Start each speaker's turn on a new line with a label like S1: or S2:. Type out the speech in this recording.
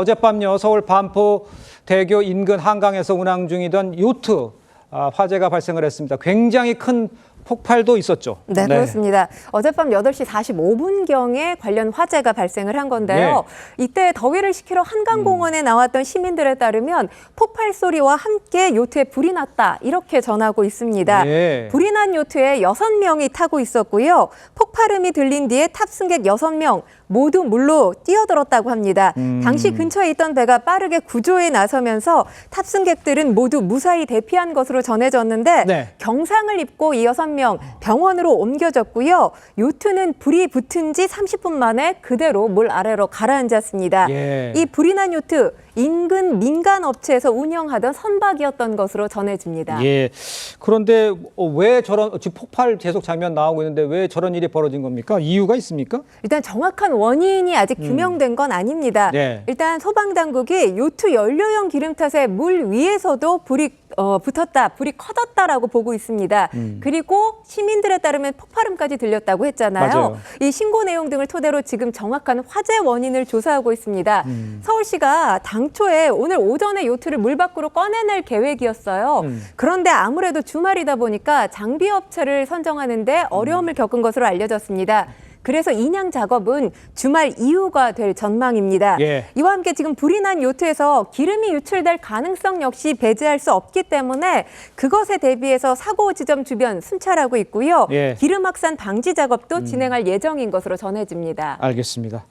S1: 어젯밤요 서울 반포 대교 인근 한강에서 운항 중이던 요트 아, 화재가 발생을 했습니다. 굉장히 큰 폭발도 있었죠.
S2: 네, 그렇습니다. 어젯밤 8시 45분경에 관련 화재가 발생을 한 건데요. 이때 더위를 식히러 한강공원에 나왔던 시민들에 따르면 폭발 소리와 함께 요트에 불이 났다. 이렇게 전하고 있습니다.
S1: 예.
S2: 불이 난 요트에 6명이 타고 있었고요. 폭 발음이 들린 뒤에 탑승객 6명 모두 물로 뛰어들었다고 합니다.
S1: 음.
S2: 당시 근처에 있던 배가 빠르게 구조에 나서면서 탑승객들은 모두 무사히 대피한 것으로 전해졌는데
S1: 네.
S2: 경상을 입고 이 여섯 명 병원으로 옮겨졌고요. 요트는 불이 붙은 지 30분 만에 그대로 물 아래로 가라앉았습니다.
S1: 예.
S2: 이 불이 난 요트 인근 민간 업체에서 운영하던 선박이었던 것으로 전해집니다.
S1: 예. 그런데 어, 왜 저런 지금 폭발 계속 장면 나오고 있는데 왜 저런 일이 벌어진 겁니까? 이유가 있습니까?
S2: 일단 정확한 원인이 아직 규명된 건 아닙니다.
S1: 음. 네.
S2: 일단 소방 당국이 요트 연료용 기름 탓에 물 위에서도 불이 어, 붙었다, 불이 커졌다라고 보고 있습니다. 그리고 시민들에 따르면 폭발음까지 들렸다고 했잖아요.
S1: 맞아요.
S2: 이 신고 내용 등을 토대로 지금 정확한 화재 원인을 조사하고 있습니다. 서울시가 당초에 오늘 오전에 요트를 물 밖으로 꺼내낼 계획이었어요. 그런데 아무래도 주말이다 보니까 장비 업체를 선정하는데 어려움을 겪은 것으로 알려졌습니다. 그래서 인양 작업은 주말 이후가 될 전망입니다.
S1: 예.
S2: 이와 함께 지금 불이 난 요트에서 기름이 유출될 가능성 역시 배제할 수 없기 때문에 그것에 대비해서 사고 지점 주변 순찰하고 있고요.
S1: 예.
S2: 기름 확산 방지 작업도 음. 진행할 예정인 것으로 전해집니다.
S1: 알겠습니다.